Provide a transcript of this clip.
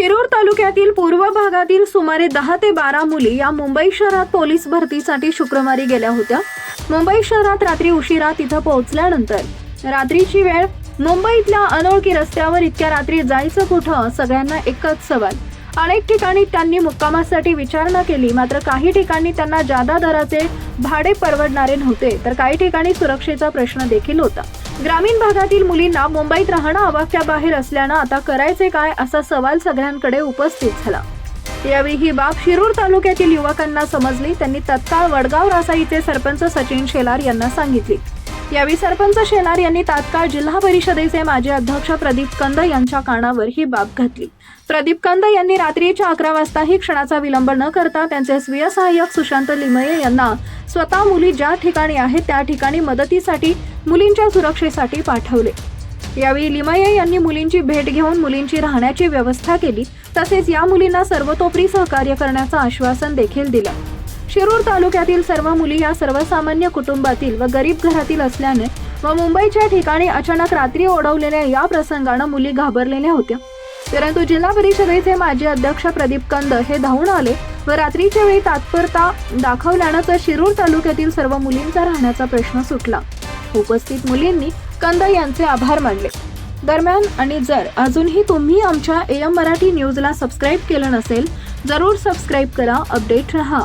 शिरूर तालुक्यातील पूर्व भागातील सुमारे दहा ते बारा मुली या मुंबई शहरात पोलीस भरतीसाठी शुक्रवारी गेल्या होत्या. मुंबई शहरात रात्री उशिरा तिथं पोहोचल्यानंतर रात्रीची वेळ मुंबईतल्या अनोळखी रस्त्यावर इतक्या रात्री जायचं कुठं? सगळ्यांना एकच सवाल. अनेक ठिकाणी त्यांनी मुक्कामासाठी विचारणा केली मात्र काही ठिकाणी त्यांना जादा दराचे भाडे परवडणारे नव्हते तर काही ठिकाणी सुरक्षेचा प्रश्न देखील होता. ग्रामीण भागातील मुलींना मुंबईत राहणं आवाक्या बाहेर असल्यानं आता करायचे काय असा सवाल सगळ्यांकडे उपस्थित झाला. यावेळी ही बाब शिरूर तालुक्यातील युवकांना समजली. त्यांनी तत्काळ वडगाव रासाईचे सरपंच सचिन शेलार यांना सांगितली. यावेळी सरपंच शेलार यांनी तात्काळ जिल्हा परिषदेचे माजी अध्यक्ष प्रदीप कंद यांच्या कानावर ही बाब घातली. प्रदीप कंद यांनी रात्रीच्या अकरा वाजता ही क्षणाचा विलंब न करता त्यांचे स्वीय सहाय्यक सुशांत लिमये यांना स्वतः मुली ज्या ठिकाणी आहेत त्या ठिकाणी मदतीसाठी मुलींच्या सुरक्षेसाठी पाठवले. यावेळी लिमये यांनी मुलींची भेट घेऊन मुलींची राहण्याची व्यवस्था केली तसेच या मुलींना सर्वतोपरी सहकार्य करण्याचं आश्वासन देखील दिलं. शिरूर तालुक्यातील सर्व मुली या सर्वसामान्य कुटुंबातील व गरीब घरातील असल्याने व मुंबईच्या ठिकाणी अचानक रात्री ओढवलेल्या या प्रसंगानं मुली घाबरलेल्या होत्या. परंतु जिल्हा परिषदेचे माजी अध्यक्ष प्रदीप कंद हे धावून आले व रात्रीच्या वेळी तात्परता दाखवल्यानं तर शिरूर तालुक्यातील सर्व मुलींचा राहण्याचा प्रश्न सुटला. उपस्थित मुलींनी कंद यांचे आभार मानले. दरम्यान आणि जर अजूनही तुम्ही आमच्या एम मराठी न्यूजला सबस्क्राईब केलं नसेल जरूर सबस्क्राईब करा अपडेट रहा.